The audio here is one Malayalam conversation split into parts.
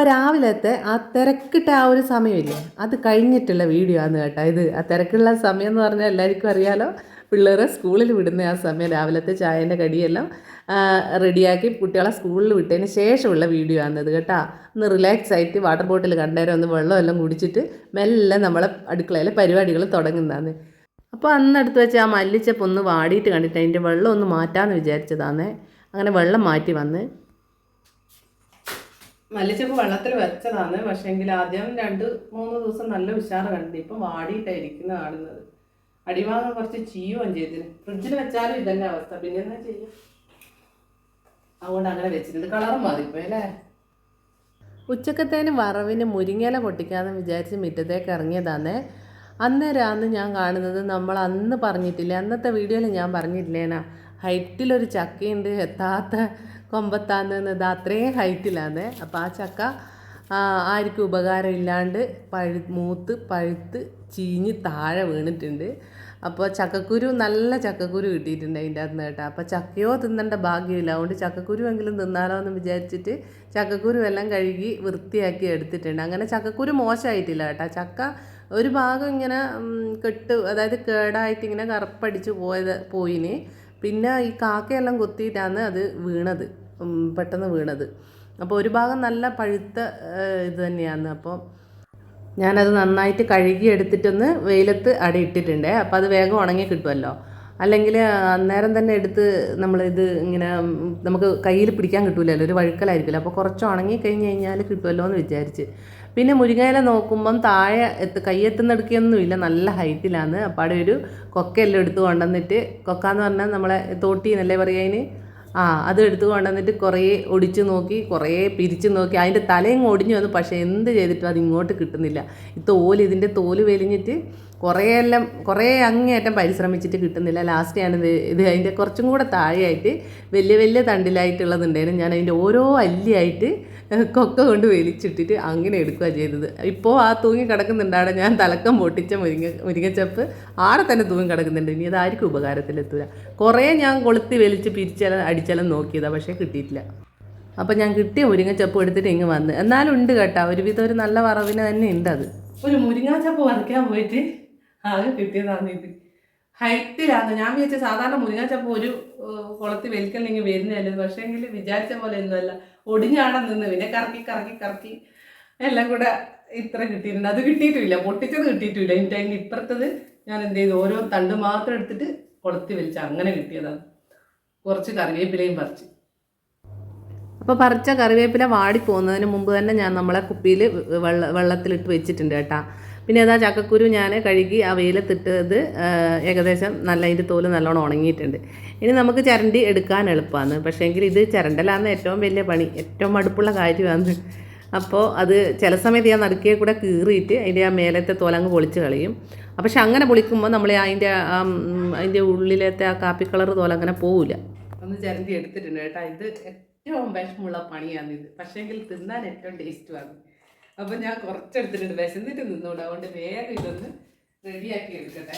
അപ്പോൾ രാവിലത്തെ ആ തിരക്കിട്ട ആ ഒരു സമയമില്ലേ? അത് കഴിഞ്ഞിട്ടുള്ള വീഡിയോ ആണ് കേട്ടോ ഇത്. ആ തിരക്കുള്ള സമയം എന്ന് പറഞ്ഞാൽ എല്ലാവർക്കും അറിയാലോ. പിള്ളേരെ സ്കൂളിൽ വിടുന്ന ആ സമയം രാവിലത്തെ ചായന്റെ കടിയെല്ലാം റെഡിയാക്കി കുട്ടികളെ സ്കൂളിൽ വിട്ടതിന് ശേഷമുള്ള വീഡിയോ ആണിത് കേട്ടോ. ഒന്ന് റിലാക്സ് ആയിട്ട് വാട്ടർ ബോട്ടിൽ കണ്ടേരം ഒന്ന് വെള്ളമെല്ലാം കുടിച്ചിട്ട് മെല്ലെ നമ്മളെ അടുക്കളയിലെ പരിപാടികൾ തുടങ്ങുന്നതാണ്. അപ്പോൾ അന്ന് എടുത്ത് വെച്ച് ആ മല്ലിച്ചപ്പൊന്ന് വാടിയിട്ട് കണ്ടിട്ട് അതിന്റെ വെള്ളം ഒന്ന് മാറ്റാമെന്ന് വിചാരിച്ചതാണ്. അങ്ങനെ വെള്ളം മാറ്റി വന്ന് മല്ലിച്ചപ്പ് വെള്ളത്തിൽ വെച്ചതാണ്. പക്ഷേങ്കിൽ ആദ്യം രണ്ട് മൂന്ന് ദിവസം നല്ല ഉഷാറ് കണ്ടു ഇപ്പം വാടിയിട്ടായിരിക്കുന്ന കാണുന്നത്. അടിഭാഗം കുറച്ച് ചീയുകയും ചെയ്തിന്. ഫ്രിഡ്ജിൽ വെച്ചാലും ഇതന്നെ അവസ്ഥ. പിന്നെ എന്നാ ചെയ്യാം? അതുകൊണ്ട് അങ്ങനെ വെച്ചിട്ടുണ്ട്. കളറും മാറിപ്പോയി അല്ലേ? ഉച്ചക്കത്തേന് വറവിന് മുരിങ്ങയില പൊട്ടിക്കാന്ന് വിചാരിച്ച് മുറ്റത്തേക്ക് ഇറങ്ങിയതാന്നേ. അന്നേരമാണ് ഞാൻ കാണുന്നത് നമ്മൾ അന്ന് പറഞ്ഞിട്ടില്ല? അന്നത്തെ വീഡിയോയിൽ ഞാൻ പറഞ്ഞിട്ടില്ലേനാ? ഹൈറ്റിലൊരു ചക്കയുണ്ട്. എത്താത്ത കൊമ്പത്താന്ന് ഇത് അത്രയും ഹൈറ്റിലാണ് അപ്പോൾ ആ ചക്ക ആർക്കും ഉപകാരം ഇല്ലാണ്ട് പഴു മൂത്ത് പഴുത്ത് ചീഞ്ഞ് താഴെ വീണിട്ടുണ്ട്. അപ്പോൾ ചക്കക്കുരു നല്ല ചക്കക്കുരു കിട്ടിയിട്ടുണ്ട് അതിന്റെ അകത്ത് കേട്ടോ. അപ്പോൾ ചക്കയോ തിന്നേണ്ട ഭാഗ്യമില്ല. അതുകൊണ്ട് ചക്കക്കുരുവെങ്കിലും തിന്നാലോ എന്ന് വിചാരിച്ചിട്ട് ചക്കക്കുരു എല്ലാം കഴുകി വൃത്തിയാക്കി എടുത്തിട്ടുണ്ട്. അങ്ങനെ ചക്കക്കുരു മോശമായിട്ടില്ല കേട്ടോ. ചക്ക ഒരു ഭാഗം ഇങ്ങനെ കെട്ട് അതായത് കേടായിട്ട് ഇങ്ങനെ കറുപ്പടിച്ച് പോയത് പോയിന്. പിന്നെ ഈ കാക്കയെല്ലാം കൊത്തിയിട്ടാണ് അത് വീണത്. പെട്ടെന്ന് വീണത്. അപ്പോൾ ഒരു ഭാഗം നല്ല പഴുത്ത ഇത് തന്നെയാണ്. അപ്പോൾ ഞാനത് നന്നായിട്ട് കഴുകി എടുത്തിട്ടൊന്ന് വെയിലത്ത് അടയിട്ടിട്ടുണ്ട്. അപ്പോൾ അത് വേഗം ഉണങ്ങി കിട്ടുമല്ലോ. അല്ലെങ്കിൽ അന്നേരം തന്നെ എടുത്ത് നമ്മളിത് ഇങ്ങനെ നമുക്ക് കയ്യിൽ പിടിക്കാൻ കിട്ടൂലല്ലോ. ഒരു വഴുക്കലായിരിക്കില്ല അപ്പോൾ കുറച്ച് ഉണങ്ങി കഴിഞ്ഞ് കഴിഞ്ഞാൽ കിട്ടുമല്ലോ എന്ന് വിചാരിച്ച്. പിന്നെ മുരിങ്ങയില നോക്കുമ്പം താഴെ എത്ത് കയ്യെത്തുന്നിടക്കൊന്നുമില്ല നല്ല ഹൈറ്റിലാണ്. അപ്പോൾ അവിടെ ഒരു കൊക്കയെല്ലാം എടുത്ത് കൊണ്ടുവന്നിട്ട് കൊക്കയെന്ന് പറഞ്ഞാൽ നമ്മളെ തോട്ടീന്നല്ലേ പറയുക അതിന്? ആ അത് എടുത്തു കൊണ്ടുവന്നിട്ട് കുറേ ഒടിച്ച് നോക്കി കുറേ പിരിച്ചു നോക്കി. അതിന്റെ തലയും ഒടിഞ്ഞു വന്നു. പക്ഷേ എന്ത് ചെയ്തിട്ടും അത് ഇങ്ങോട്ട് കിട്ടുന്നില്ല. ഈ തോൽ ഇതിന്റെ തോൽ വെലിഞ്ഞിട്ട് കുറേ എല്ലാം കുറേ അങ്ങേയറ്റം പരിശ്രമിച്ചിട്ട് കിട്ടുന്നില്ല. ലാസ്റ്റ് ഞാനിത് ഇത് അതിന്റെ കുറച്ചും കൂടെ താഴെയായിട്ട് വലിയ വലിയ തണ്ടിലായിട്ടുള്ളതുണ്ടായിരുന്നു. ഞാൻ അതിന്റെ ഓരോ അല്ലിയായിട്ട് കൊക്ക കൊണ്ട് വലിച്ചിട്ടിട്ട് അങ്ങനെ എടുക്കുക ചെയ്തത്. ഇപ്പോൾ ആ തൂങ്ങി കിടക്കുന്നുണ്ട് അവിടെ ഞാൻ തലക്കം പൊട്ടിച്ച മുരിങ്ങ മുരിങ്ങച്ചപ്പ് ആടെ തന്നെ തൂങ്ങി കിടക്കുന്നുണ്ട്. ഇനി അതായിരിക്കും ഉപകാരത്തിലെത്തൂല കുറേ ഞാൻ കൊളുത്തി വലിച്ച് പിരിച്ചാലും അടിച്ചെല്ലാം നോക്കിയതാണ് പക്ഷേ കിട്ടിയിട്ടില്ല. അപ്പം ഞാൻ കിട്ടിയ മുരിങ്ങച്ചപ്പ് എടുത്തിട്ട് ഇങ്ങ് വന്ന്. എന്നാലും ഉണ്ട് കേട്ടോ. ഒരുവിധം ഒരു നല്ല വറവിന് തന്നെ ഉണ്ട് അത് ഒരു മുരിങ്ങാച്ചപ്പ് വരയ്ക്കാൻ പോയിട്ട് ആകെ കിട്ടിയതാണ് ഇത്. ഹൈറ്റിലാണ് ഞാൻ വിചാരിച്ച സാധാരണ മുരിങ്ങാച്ചപ്പോൾ ഒരു കുളത്തിൽ കുളത്തി വലിക്കണമെങ്കിൽ വരുന്നതല്ലേ? പക്ഷേ എങ്കിൽ വിചാരിച്ച പോലെ ഒന്നുമല്ല ഒടിഞ്ഞാടെ നിന്ന് പിന്നെ കറക്കി കറക്കി കറക്കി എല്ലാം കൂടെ ഇത്ര കിട്ടിയിട്ടുണ്ട്. അത് കിട്ടിയിട്ടില്ല. പൊട്ടിച്ചത് കിട്ടിയിട്ടില്ല. എനിക്ക് അതിന്റെ ഇപ്പുറത്തത് ഞാൻ എന്ത് ചെയ്തു? ഓരോ തണ്ട് മാത്രം എടുത്തിട്ട് കുളത്തി വലിച്ച. അങ്ങനെ കിട്ടിയതാണ് കുറച്ച് കറിവേപ്പിലയും പറിച്ച്. അപ്പോൾ പറിച്ച കറിവേപ്പില വാടി പോകുന്നതിന് മുമ്പ് തന്നെ ഞാൻ നമ്മളെ കുപ്പിയിൽ വെള്ള വെള്ളത്തിലിട്ട് വെച്ചിട്ടുണ്ട് കേട്ടാ. പിന്നെ അതാ ചക്കക്കുരു ഞാൻ കഴുകി ആ വെയിലത്തിട്ടത് ഏകദേശം നല്ല അതിന്റെ തോൽ നല്ലോണം ഉണങ്ങിയിട്ടുണ്ട്. ഇനി നമുക്ക് ചരണ്ടി എടുക്കാൻ എളുപ്പമാണ് പക്ഷേ എങ്കിൽ ഇത് ചിരണ്ടലാണ് ഏറ്റവും വലിയ പണി ഏറ്റവും മടുപ്പുള്ള കാര്യമാണ്. അപ്പോൾ അത് ചില സമയത്ത് ഞാൻ നടുക്കിയെ കൂടെ കീറിയിട്ട് അതിന്റെ ആ മേലത്തെ തോലങ്ങ് പൊളിച്ച് കളയും. പക്ഷെ അങ്ങനെ പൊളിക്കുമ്പോൾ നമ്മൾ അതിന്റെ അതിന്റെ ഉള്ളിലത്തെ ആ കാപ്പി കളർ തോല അങ്ങനെ പോവില്ല. ഒന്ന് ചരണ്ടി എടുത്തിട്ടുണ്ട് കേട്ടോ. ഇത് ഏറ്റവും വിഷമുള്ള പക്ഷേ പക്ഷേങ്കിൽ തിന്നാൻ ഏറ്റവും ടേസ്റ്റുമാണ് അപ്പം ഞാൻ കുറച്ചെടുത്തിട്ടുണ്ട് വിശന്നിട്ട് നിന്നുകൂടെ അതുകൊണ്ട് വേഗം ഇതൊന്ന് റെഡിയാക്കി എടുക്കട്ടെ.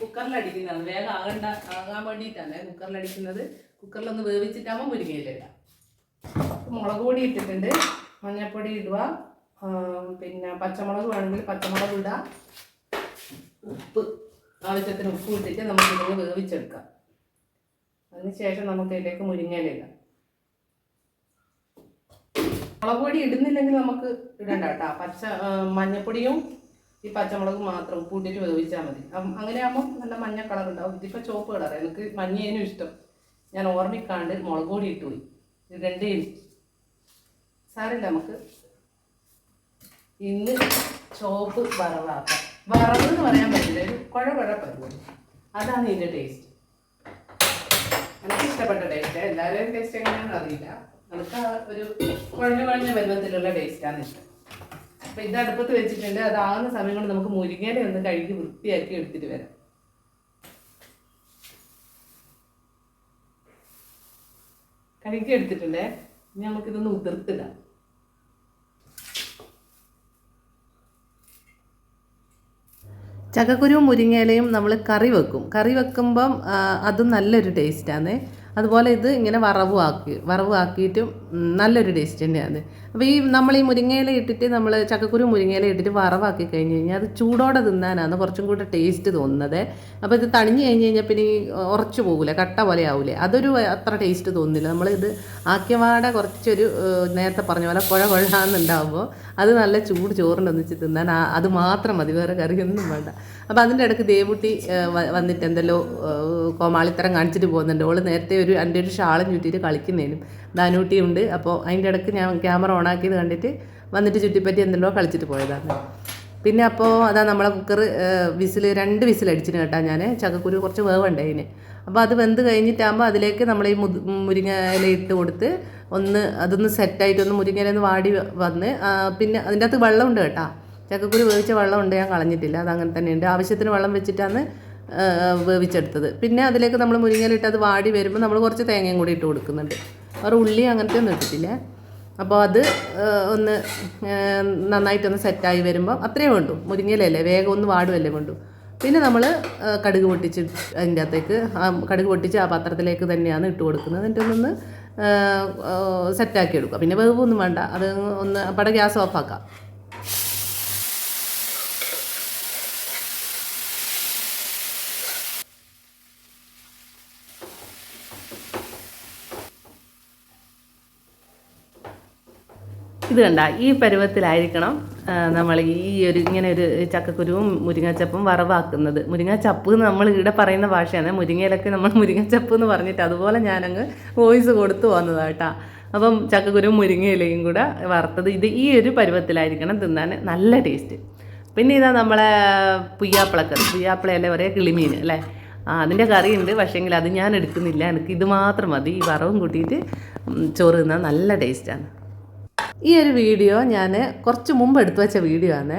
കുക്കറിൽ അടിക്കുന്നതാണ് വേഗം ആകണ്ട ആകാൻ വേണ്ടിയിട്ടാണ് കുക്കറിൽ അടിക്കുന്നത് കുക്കറിലൊന്ന് വേവിച്ചിട്ടാകുമ്പോൾ മുരിങ്ങയിലില്ല മുളക് പൊടി ഇട്ടിട്ടുണ്ട്. മഞ്ഞൾപ്പൊടി ഇടുക. പിന്നെ പച്ചമുളക് വേണമെങ്കിൽ പച്ചമുളക് ഇടാം. ഉപ്പ് ആവശ്യത്തിന് ഉപ്പ് ഇട്ടിട്ട് നമുക്ക് ഇതൊന്ന് വേവിച്ചെടുക്കാം. അതിനുശേഷം നമുക്ക് ഇതിലേക്ക് മുരിങ്ങയിലിടാം മുളക് പൊടി ഇടുന്നില്ലെങ്കിൽ നമുക്ക് ഇടണ്ട കേട്ടോ. പച്ച മഞ്ഞപ്പൊടിയും ഈ പച്ചമുളകും മാത്രം കൂട്ടിയിട്ട് വേവിച്ചാൽ മതി. അങ്ങനെ ആകുമ്പോൾ നല്ല മഞ്ഞ കളർ ഉണ്ടാവും. ഇതിപ്പോൾ ചോപ്പ് കളർ എനിക്ക് മഞ്ഞേനും ഇഷ്ടം. ഞാൻ ഓർമ്മിക്കാണ്ട് മുളക് പൊടി ഇട്ട് പോയി. സാരില്ല നമുക്ക് ഇന്ന് ചോപ്പ് വറവാക്കാം. വറവ് എന്ന് പറയാൻ പറ്റില്ല. ഒരു കുഴ കുഴ അതാണ് ഇതിന്റെ ടേസ്റ്റ് എനിക്ക് ഇഷ്ടപ്പെട്ട ടേസ്റ്റ് എല്ലാവരുടെയും ടേസ്റ്റ് എങ്ങനെയാണെന്ന് അറിയില്ല. നമുക്ക് ഒരു കുഴഞ്ഞ കുഴഞ്ഞ പരുവത്തിലുള്ള ടേസ്റ്റാണ് ഇഷ്ടം അപ്പം ഇത് അടുപ്പത്ത് വെച്ചിട്ടുണ്ട്. അതാകുന്ന സമയം കൊണ്ട് നമുക്ക് മുരിങ്ങേനെ ഒന്ന് കഴുകി വൃത്തിയാക്കി എടുത്തിട്ട് വരാം. കഴുകി എടുത്തിട്ടുണ്ടേ. ഇനി നമുക്കിതൊന്ന് ഉതിർത്തിടാം. ചക്കക്കുരുവും മുരിങ്ങയിലയും നമ്മൾ കറി വെക്കും. കറി വെക്കുമ്പം അതും നല്ലൊരു ടേസ്റ്റാണ് അതുപോലെ ഇത് ഇങ്ങനെ വറവാക്കി ആക്കി വറവും ആക്കിയിട്ടും നല്ലൊരു ടേസ്റ്റ് തന്നെയാണ്. അപ്പോൾ ഈ നമ്മൾ ഈ മുരിങ്ങയില ഇട്ടിട്ട് നമ്മൾ ചക്കക്കുരു മുരിങ്ങയില ഇട്ടിട്ട് വറവാക്കി കഴിഞ്ഞ് കഴിഞ്ഞാൽ അത് ചൂടോടെ തിന്നാനാണ് കുറച്ചും കൂടെ ടേസ്റ്റ് തോന്നുന്നത്. അപ്പോൾ ഇത് തണിഞ്ഞ് കഴിഞ്ഞ് കഴിഞ്ഞാൽ പിന്നെ ഉറച്ചു പോകില്ല കട്ട പോലെ ആവില്ലേ അതൊരു അത്ര ടേസ്റ്റ് തോന്നുന്നില്ല നമ്മളിത് ആക്കിയവാടെ കുറച്ചൊരു നേരത്തെ പറഞ്ഞ പോലെ കുഴ കുഴാന്നുണ്ടാവുമ്പോൾ അത് നല്ല ചൂട് ചോറിന്റെ ഒന്നിച്ച് തിന്നാൻ അത് മാത്രം മതി. വേറെ കറിയൊന്നും വേണ്ട. അപ്പോൾ അതിന്റെ ഇടയ്ക്ക് ദേവുട്ടി വന്നിട്ട് എന്തെല്ലോ കോമാളിത്തരം കാണിച്ചിട്ട് പോകുന്നുണ്ട്. ഓൾ നേരത്തെ ഒരു എന്റെ ഒരു ഷാളും ചുറ്റിയിട്ട് കളിക്കുന്നതിനും ദാനൂട്ടിയുണ്ട് അപ്പോൾ അതിന്റെ ഇടയ്ക്ക് ഞാൻ ക്യാമറ ഓണാക്കിയത് കണ്ടിട്ട് വന്നിട്ട് ചുറ്റിപ്പറ്റി എന്തെല്ലോ കളിച്ചിട്ട് പോയതാണ്. പിന്നെ അപ്പോൾ അതാ നമ്മളെ കുക്കർ വിസിൽ രണ്ട് വിസിൽ അടിച്ചിന് കേട്ടാ ഞാൻ ചക്കക്കുരു കുറച്ച് വേവുണ്ട് അതിന്. അപ്പോൾ അത് വെന്ത് കഴിഞ്ഞിട്ടാകുമ്പോൾ അതിലേക്ക് നമ്മൾ ഈ മുരിങ്ങ ഇല ഇട്ട് കൊടുത്ത് ഒന്ന് അതൊന്ന് സെറ്റായിട്ട് ഒന്ന് മുരിങ്ങ ഇല ഒന്ന് വാടി വന്ന് പിന്നെ അതിന്റെ അകത്ത് വെള്ളമുണ്ട് കേട്ടാ. ചക്കക്കുരു വേവിച്ച വെള്ളമുണ്ട് ഞാൻ കളഞ്ഞിട്ടില്ല. അത് അങ്ങനെ തന്നെയുണ്ട്. ആവശ്യത്തിന് വെള്ളം വെച്ചിട്ടാണ് വേവിച്ചെടുത്തത്. പിന്നെ അതിലേക്ക് നമ്മൾ മുരിങ്ങയിലിട്ട് അത് വാടി വരുമ്പോൾ നമ്മൾ കുറച്ച് തേങ്ങയും കൂടി ഇട്ട് കൊടുക്കുന്നുണ്ട്. വേറെ ഉള്ളി അങ്ങനത്തെ ഒന്നും ഇട്ടിട്ടില്ല. അപ്പോൾ അത് ഒന്ന് നന്നായിട്ടൊന്ന് സെറ്റായി വരുമ്പോൾ അത്രയേ വേണ്ടു. മുരിങ്ങയിലല്ലേ വേഗം ഒന്ന് വാടുമല്ലേ വേണ്ടു. പിന്നെ നമ്മൾ കടുക് പൊട്ടിച്ച് അതിന്റെ അകത്തേക്ക് കടുക് പൊട്ടിച്ച് ആ പാത്രത്തിലേക്ക് തന്നെയാണ് ഇട്ട് കൊടുക്കുന്നത്. എന്നിട്ട് ഒന്നൊന്ന് സെറ്റാക്കി എടുക്കുക. പിന്നെ വേവൊന്നും വേണ്ട. അത് ഒന്ന് പട ഗ്യാസ് ഓഫാക്കാം. ഇത് കണ്ട ഈ പരുവത്തിലായിരിക്കണം നമ്മൾ ഈ ഒരു ഇങ്ങനെ ഒരു ചക്കക്കുരുവും മുരിങ്ങച്ചപ്പും വറവാക്കുന്നത്. മുരിങ്ങച്ചപ്പ് എന്ന് നമ്മൾ ഇവിടെ പറയുന്ന ഭാഷയാണ്. മുരിങ്ങയിലൊക്കെ നമ്മൾ മുരിങ്ങച്ചപ്പ് എന്ന് പറഞ്ഞിട്ട് അതുപോലെ ഞാനങ്ങ് വോയിസ് കൊടുത്തു വന്നതാണ് കേട്ടോ അപ്പം ചക്കക്കുരുവും മുരിങ്ങയിലയും കൂടെ വറുത്തത് ഇത് ഈ ഒരു പരുവത്തിലായിരിക്കണം തിന്നാൻ നല്ല ടേസ്റ്റ് പിന്നെ ഇതാ നമ്മളെ പുയ്യാപ്പിളക്കറി. പുയ്യാപ്പിളയല്ലേ പറയാ കിളിമീൻ അല്ലേ? ആ അതിന്റെ കറിയുണ്ട്. പക്ഷേങ്കിൽ അത് ഞാൻ എടുക്കുന്നില്ല. എനിക്ക് ഇത് മാത്രം മതി. ഈ വറവും കൂട്ടിയിട്ട് ചോറ് തിന്നാൽ നല്ല ടേസ്റ്റാണ് ഈ ഒരു വീഡിയോ ഞാൻ കുറച്ച് മുമ്പ് എടുത്തു വെച്ച വീഡിയോ ആണ്.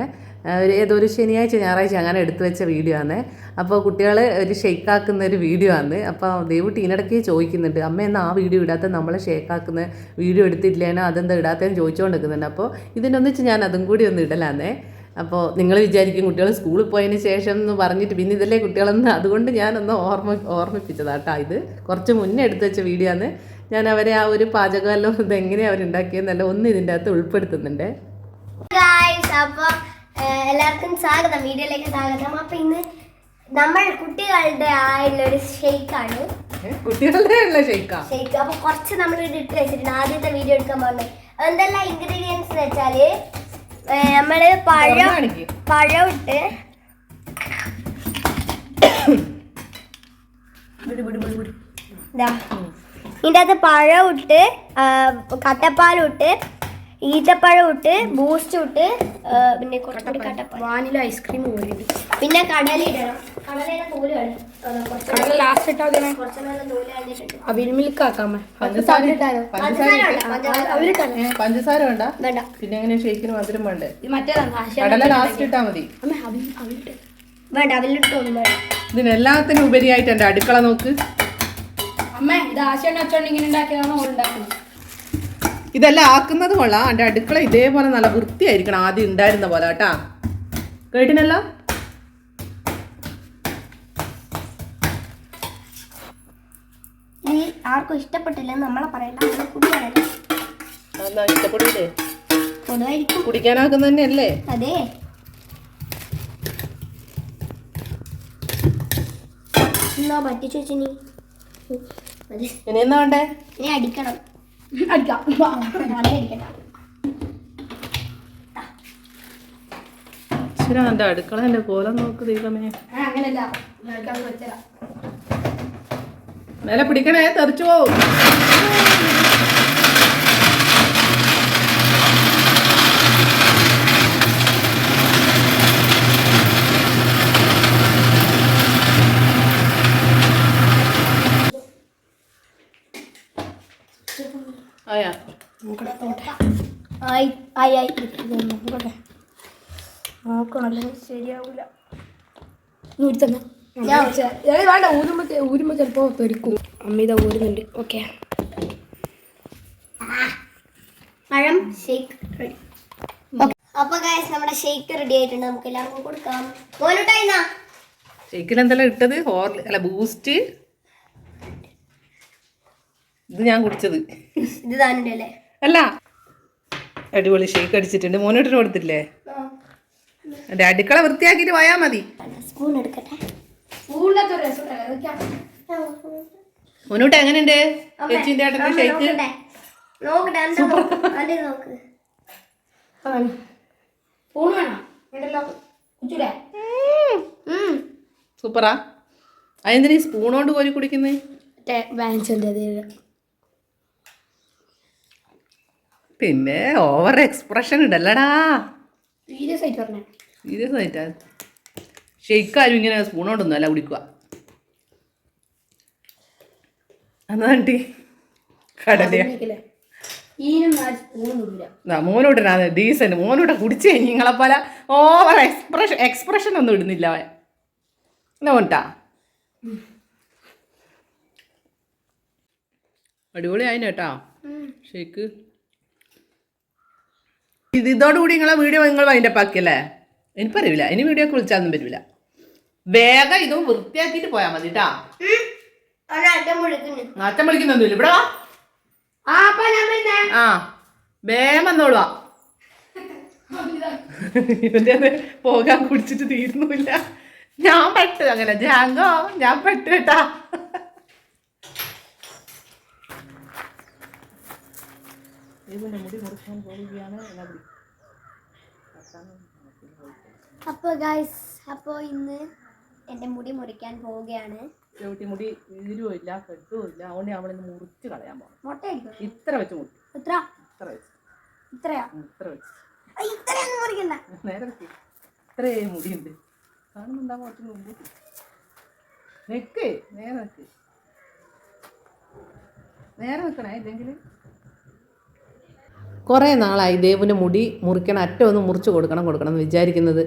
ഒരു ഏതൊരു ശനിയാഴ്ച ഞായറാഴ്ച അങ്ങനെ എടുത്തു വെച്ച വീഡിയോ ആണ്. അപ്പോൾ കുട്ടികൾ ഒരു ഷെയ്ക്കാക്കുന്ന ഒരു വീഡിയോ ആണ്. അപ്പോൾ ദേവുട്ടി ഇതിനിടയ്ക്ക് ചോദിക്കുന്നുണ്ട് അമ്മ എന്നാ ആ വീഡിയോ ഇടാത്ത? നമ്മളെ ഷെയ്ക്കാക്കുന്ന വീഡിയോ എടുത്തിട്ടില്ലേനോ? അതെന്താ ഇടാത്തതെന്ന് ചോദിച്ചുകൊണ്ട് നിൽക്കുന്നുണ്ട് അപ്പോൾ ഇതിനൊന്നിച്ച് ഞാൻ അതും കൂടി ഒന്ന് ഇടലാന്നേ. അപ്പോൾ നിങ്ങൾ വിചാരിക്കും കുട്ടികൾ സ്കൂളിൽ പോയതിന് ശേഷം എന്ന് പറഞ്ഞിട്ട് പിന്നെ ഇതല്ലേ കുട്ടികളെന്ന്. അതുകൊണ്ട് ഞാനൊന്ന് ഓർമ്മ ഓർമ്മിപ്പിച്ചതാട്ടാ ഇത്. കുറച്ച് മുന്നേ എടുത്തു വെച്ച വീഡിയോ ആണ് ഞാൻ അവരെ ആ ഒരു പാചകമെല്ലാം ഇതെങ്ങനെയാണ് അവരുണ്ടാക്കിയെന്നല്ല ഒന്ന് ഇതിന്റെ അകത്ത് ഉൾപ്പെടുത്തുന്നുണ്ട്. അപ്പോൾ എല്ലാവർക്കും സ്വാഗതം. വീഡിയോയിലേക്ക് സ്വാഗതം. അപ്പോൾ ഇന്ന് നമ്മൾ കുട്ടികളുടെ ആയുള്ള ഒരു ഷെയ്ക്കാണ്. കുട്ടികളുടെ ഉള്ള ഷെയ്ക്കാ? ഷെയ്ക്ക്. അപ്പോൾ കുറച്ച് നമ്മൾ ഇട്ട് വെച്ചിട്ടുണ്ട്. ആദ്യത്തെ വീഡിയോ എടുക്കാൻ പോകുന്നത്. എന്തെല്ലാം ഇൻഗ്രീഡിയൻസ് എന്ന് വെച്ചാൽ നമ്മൾ പഴം. പഴം ഇട്ട് ഇതാ. ഇതിന്റെ അകത്ത് പഴം ഇട്ട് കട്ടപ്പാലും ഇട്ട് ഈത്തപ്പഴം ഇട്ട് ബൂസ്റ്റ് ഇട്ട് പിന്നെ കുറച്ചുകൂടി വാനില ഐസ്ക്രീം പോലെ. പിന്നെ കടല ഇടണം. കടലയുടെ തോൽ കടല ലാസ്റ്റ് ഇട്ടാ അവിൽ മിൽക്ക് ആക്കാമേ പഞ്ചസാര വേണ്ട, പിന്നെ എങ്ങനെ ഷേക്കിന് മധുരം വേണ്ടേ? കടല ലാസ്റ്റ് ഇട്ടാ മതി. വേണ്ട അവലിട്ടൊന്നും വേണ്ട. ഇതിനെല്ലാത്തിനും ഉപരിയായിട്ട് എന്റെ അടുക്കള നോക്ക്. അമ്മ ഇത് ആശയുടെ അച്ഛൻ ഇങ്ങനെ ഉണ്ടാക്കിയതാണോ ഉണ്ടാക്കുന്നത്. ഇതെല്ലാം ആക്കുന്നത് കൊള്ളാം. എന്റെ അടുക്കള ഇതേപോലെ നല്ല വൃത്തിയായിരിക്കണം. ആദ്യം ഉണ്ടായിരുന്ന പോലെ കേട്ടാ. കേട്ടിനല്ലോ ആർക്കും ഇഷ്ടപ്പെട്ടില്ലെന്ന് നമ്മളെ പറയണ്ട. ഇഷ്ടപ്പെടില്ലേ കുടിക്കാനാക്കുന്ന തന്നെയല്ലേ അതെ. എന്നാ പറ്റിച്ചു വെച്ചിനി ഇനി എന്നാ വേണ്ടേ? ഇനി അടിക്കണം. അടിക്കാം ശരി എന്റെ അടുക്കള എന്റെ കോലം നോക്ക് ദൈവമേ അങ്ങനെയല്ല മേലെ പിടിക്കണേ തെറിച്ചു പോവും ആയാ നോക്കട്ടെ നോക്കട്ടെ ആയി ഊരുന്നുണ്ട് ഓക്കെ ഷേക്ക് റെഡി ആയിട്ടുണ്ട് നമുക്ക് എല്ലാവർക്കും കൊടുക്കാം ഷേക്കിൽ എന്തെല്ലാം ഇട്ടത് ഹോർ അല്ല ബൂസ്റ്റ് ഇത് ഞാൻ കുടിച്ചത്. ഇത് താനുണ്ട് അല്ലേ? അല്ല. അടിപൊളി ഷേക്ക് അടിച്ചിട്ടുണ്ട്. മോനോട്ടിന് കൊടുത്തില്ലേ എന്റെ അടുക്കള വൃത്തിയാക്കിട്ട് പോയാ മതി. സ്പൂൺ എടുക്കട്ടെ. മോനോട്ട് എങ്ങനെയുണ്ട്? ചേച്ചിന്റെ അടുക്കള ഷേക്ക് സൂപ്പറാ. അതെന്തിനാ സ്പൂണോണ്ട് നോക്ക് കുടിക്കുന്നേ? നോക്ക് ഫോൺ വേണം വേണ്ടല്ലോ കുച്ചൂടെ ഉം. സൂപ്പറാ അതെന്തിനാ ഈ സ്പൂൺ കൊണ്ട് കോരി കുടിക്കുന്നത് മറ്റേ വാങ്ങിച്ചോണ്ട് പിന്നെ ഓവർ എക്സ്പ്രഷൻ ഇടല്ലടാ. സീരിയസ് ആയിട്ട് പറഞ്ഞേ. സീരിയസ് ആയിട്ടാ. ഷെയ്ക്ക് ആരും ഇങ്ങനെ സ്പൂൺ കൊണ്ടൊന്നും അല്ല കുടിക്കുക. എന്നാണ്ടി കടലയാ. മോനോട്ടാ മോനോട്ടിനാണ് ഡീസന്റ് മോനോട്ട് കുടിച്ച് കഴിഞ്ഞ് നിങ്ങളെ പല ഓവർ എക്സ്പ്രഷൻ എക്സ്പ്രഷൻ ഒന്നും ഇടുന്നില്ല അവൻ. എന്നാ അടിപൊളി ആയിന് കേട്ടാ. ഷേക്ക് ഇത് ഇതോടുകൂടി നിങ്ങളെ വീഡിയോ നിങ്ങൾ അതിന്റെ പാക്കിയല്ലേ എനിക്കറിയില്ല. ഇനി വീഡിയോ ഒക്കെ പറ്റില്ല വേഗം ഇതും വൃത്തിയാക്കിയിട്ട് പോയാൽ മതി കേട്ടാ നാറ്റം വിളിക്കുന്നൊന്നുമില്ല. ഇവിടെ ആ വേഗം വന്നോളുവാ ഇവന്റെ പോകാൻ കുടിച്ചിട്ട് തീരുന്നില്ല ഞാൻ പെട്ട്. അങ്ങനെ ജാങ്കോ ഞാൻ പെട്ട് കേട്ടാ. അപ്പൊ ഗൈസ് അപ്പൊ ഇന്ന് എന്റെ മുടി മുറിക്കാൻ പോവുകയാണ്. ചവിട്ടി മുടി വീരുവും ഇല്ല കെട്ടും ഇല്ല അതുകൊണ്ട് അവളിന്ന് മുറിച്ച് കളയാൻ പോകും മുട്ടയായിരിക്കും ഇത്ര വെച്ച് മുടി ഇത്ര? ഇത്ര വെച്ച്. ഇത്രയാ? ഇത്ര വെച്ച്. ഇത്രയൊന്നും മുറിക്കണ്ട. നേരെ വെച്ച് ഇത്രേ മുടിയുണ്ട്. കാണുന്നുണ്ടാവും കുറച്ച് മുമ്പ്? നെക്ക്. നേരെ നിക്ക്. നേരെ നിൽക്കണേ ഇല്ലെങ്കിൽ കുറേ നാളായി ദേവിന് മുടി മുറിക്കണം അറ്റം ഒന്ന് മുറിച്ച് കൊടുക്കണം കൊടുക്കണം എന്ന് വിചാരിക്കുന്നത്.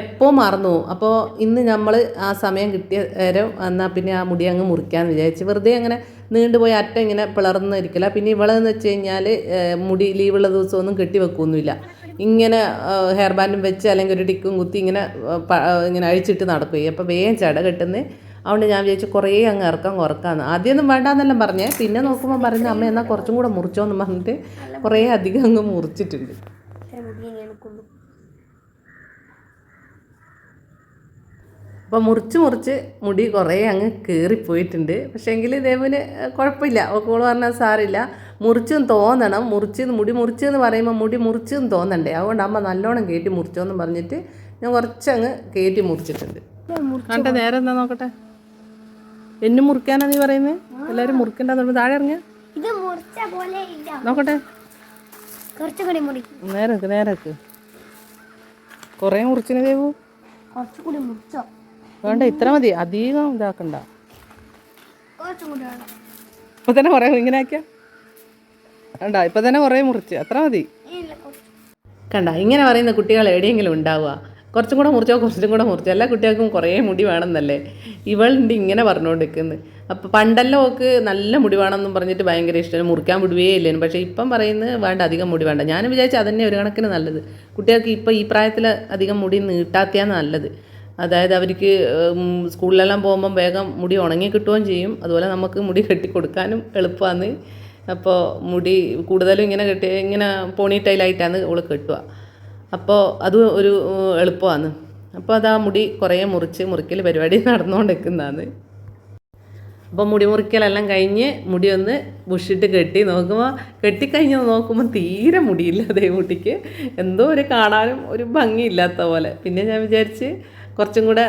എപ്പോൾ മറന്നു അപ്പോൾ ഇന്ന് നമ്മൾ ആ സമയം കിട്ടിയ നേരം എന്നാൽ പിന്നെ ആ മുടി അങ്ങ് മുറിക്കാമെന്ന് വിചാരിച്ച് വെറുതെ അങ്ങനെ നീണ്ടുപോയി അറ്റം ഇങ്ങനെ പിളർന്നിരിക്കില്ല പിന്നെ ഇവളെന്ന് വെച്ച് കഴിഞ്ഞാൽ മുടി ലീവുള്ള ദിവസമൊന്നും കെട്ടി വെക്കുകയൊന്നുമില്ല ഇങ്ങനെ ഹെയർ ബാൻഡും വെച്ച് അല്ലെങ്കിൽ ഒരു ടിക്കും കുത്തി ഇങ്ങനെ ഇങ്ങനെ അഴിച്ചിട്ട് നടക്കുകയും. അപ്പോൾ വേഗം ചട കെട്ടുന്നത് അതുകൊണ്ട് ഞാൻ വിചാരിച്ചു കുറേ അങ്ങ് ഇറക്കം കുറക്കാമെന്ന് ആദ്യമൊന്നും വേണ്ടാന്നെല്ലാം പറഞ്ഞേ. പിന്നെ നോക്കുമ്പോൾ പറയുന്നത് അമ്മ എന്നാൽ കുറച്ചും കൂടെ മുറിച്ചോന്ന് പറഞ്ഞിട്ട് കുറേ അധികം അങ്ങ് മുറിച്ചിട്ടുണ്ട്. അപ്പോൾ മുറിച്ച് മുറിച്ച് മുടി കുറേ അങ്ങ് കീറിപ്പോയിട്ടുണ്ട്. പക്ഷേ എങ്കിൽ ദേവന് കുഴപ്പമില്ല. ഓക്കോൾ പറഞ്ഞാൽ സാറില്ല മുറിച്ചും തോന്നണം. മുറിച്ച് മുടി മുറിച്ചെന്ന് പറയുമ്പോൾ മുടി മുറിച്ചെന്ന് തോന്നണ്ടേ. അതുകൊണ്ട് അമ്മ നല്ലോണം കയറ്റി മുറിച്ചോന്ന് പറഞ്ഞിട്ട് ഞാൻ കുറച്ചങ്ങ് കയറ്റി മുറിച്ചിട്ടുണ്ട്. കണ്ട നേരെ എന്താ നോക്കട്ടെ? എന്നെ മുറിക്കാനാ നീ പറയുന്നത് എല്ലാരും മുറിക്കണ്ടെന്ന് താഴെ ഇറങ്ങ. ഇത് മുറിച്ച പോലെ ഇല്ല. നോക്കട്ടെ. നേരക്ക് നേരക്ക് കൊറേ മുറിച്ചിന് ദേവു. മുറിച്ചോ. വേണ്ട ഇത്ര മതി. അധികം ഇതാക്കണ്ട. കുറച്ചും കൂടി ഇപ്പൊ തന്നെ കുറേ ഇങ്ങനെ ആക്കിയ? വേണ്ട ഇപ്പൊ തന്നെ കുറേ മുറിച്ച്. അത്ര മതി. കണ്ട ഇങ്ങനെ പറയുന്ന കുട്ടികൾ എവിടെയെങ്കിലും ഉണ്ടാവുക. കുറച്ചും കൂടെ മുറിച്ചോ കുറച്ചും കൂടെ മുറിച്ചോ. എല്ലാ കുട്ടികൾക്കും കുറേ മുടി വേണമെന്നല്ലേ? ഇവളുണ്ട് ഇങ്ങനെ പറഞ്ഞുകൊണ്ടിരിക്കുന്നത് അപ്പോൾ പണ്ടെല്ലാം ഓക്ക് നല്ല മുടി വേണമെന്നും പറഞ്ഞിട്ട് ഭയങ്കര ഇഷ്ടമാണ് മുറിക്കാൻ മുടിവേ ഇല്ലേനും. പക്ഷേ ഇപ്പം പറയുന്നത് വേണ്ട അധികം മുടി വേണ്ട. ഞാൻ വിചാരിച്ചു അതന്നെ ഒരു കണക്കിന് നല്ലത്. കുട്ടികൾക്ക് ഇപ്പോൾ ഈ പ്രായത്തിൽ അധികം മുടി നീട്ടാത്തിയാണ് നല്ലത്. അതായത് അവർക്ക് സ്കൂളിലെല്ലാം പോകുമ്പം വേഗം മുടി ഉണങ്ങി കിട്ടുകയും ചെയ്യും. അതുപോലെ നമുക്ക് മുടി കെട്ടി കൊടുക്കാനും എളുപ്പമാണ്. അപ്പോൾ മുടി കൂടുതലും ഇങ്ങനെ കെട്ടി ഇങ്ങനെ പോണി ടൈലായിട്ടാണ് അവൾ കെട്ടുക. അപ്പോൾ അത് ഒരു എളുപ്പമാണ്. അപ്പോൾ ആ മുടി കുറേ മുറിച്ച് മുറിക്കൽ പരിപാടി നടന്നുകൊണ്ടിരിക്കുന്നതാണ് അപ്പോൾ മുടി മുറിക്കലെല്ലാം കഴിഞ്ഞ് മുടി ഒന്ന് ബുഷിട്ട് കെട്ടി നോക്കുമ്പോൾ കെട്ടിക്കഴിഞ്ഞ് നോക്കുമ്പോൾ തീരെ മുടിയില്ല ദേവൂട്ടിക്ക് എന്തോ ഒരു കാണാനും ഒരു ഭംഗിയില്ലാത്ത പോലെ. പിന്നെ ഞാൻ വിചാരിച്ച് കുറച്ചും കൂടെ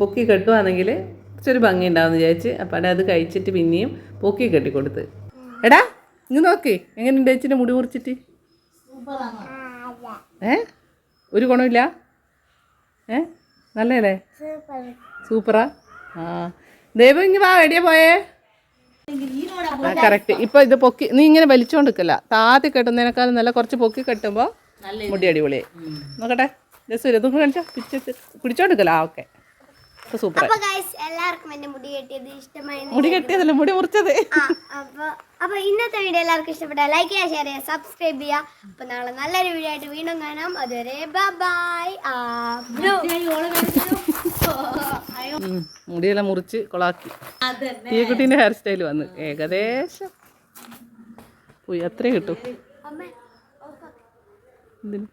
പൊക്കി കെട്ടുവാണെങ്കിൽ കുറച്ചൊരു ഭംഗി ഉണ്ടാവും വിചാരിച്ച് അപ്പം അത് കഴിച്ചിട്ട് പിന്നെയും പൊക്കി കെട്ടി കൊടുത്ത് എടാ ഇങ്ങ് നോക്ക് എങ്ങനെയുണ്ട് ചേച്ചിന്റെ മുടി മുറിച്ചിട്ട്? ഏ? ഒരു ഗുണമില്ല? ഏ? നല്ലല്ലേ സൂപ്പറാ. ആ. ദൈവം ഇങ്ങനെ വാ എടിയ പോയേ? ആ കറക്റ്റ്. ഇപ്പൊ ഇത് പൊക്കി നീ ഇങ്ങനെ വലിച്ചോണ്ടിരിക്കല്ല. താത്തി കെട്ടുന്നതിനേക്കാളും നല്ല കുറച്ച് പൊക്കി കെട്ടുമ്പോ മുടി അടിപൊളിയായി. നോക്കട്ടെ. ജസ്റ്റ് ഇതും കൂടെ കാണിച്ചോ. പിടിച്ച് പിടിച്ചോണ്ടിരിക്കല ആ ഓക്കെ. സൂപ്പർ എല്ലാവർക്കും എന്റെ മുടി കെട്ടിയത് ഇഷ്ടമായി മുടി കെട്ടിയതല്ല? മുടി മുറിച്ചത്. അപ്പൊ ഇന്നത്തെ വീഡിയോ എല്ലാവർക്കും ഇഷ്ടപ്പെട്ട ലൈക്ക് ചെയ്യുക ഷെയർ ചെയ്യുക സബ്സ്ക്രൈബ് ചെയ്യുക. അപ്പൊ നാളെ നല്ലൊരു വീഡിയോ ആയിട്ട് വീണ്ടും കാണാം. അതുവരെ ബൈ മുടിയെല്ലാം മുറിച്ച് കൊളാക്കി. തീയക്കുട്ടീന്റെ ഹെയർ സ്റ്റൈൽ വന്ന്. ഏകദേശം. പോയി അത്രേ കിട്ടും. എന്തിന്?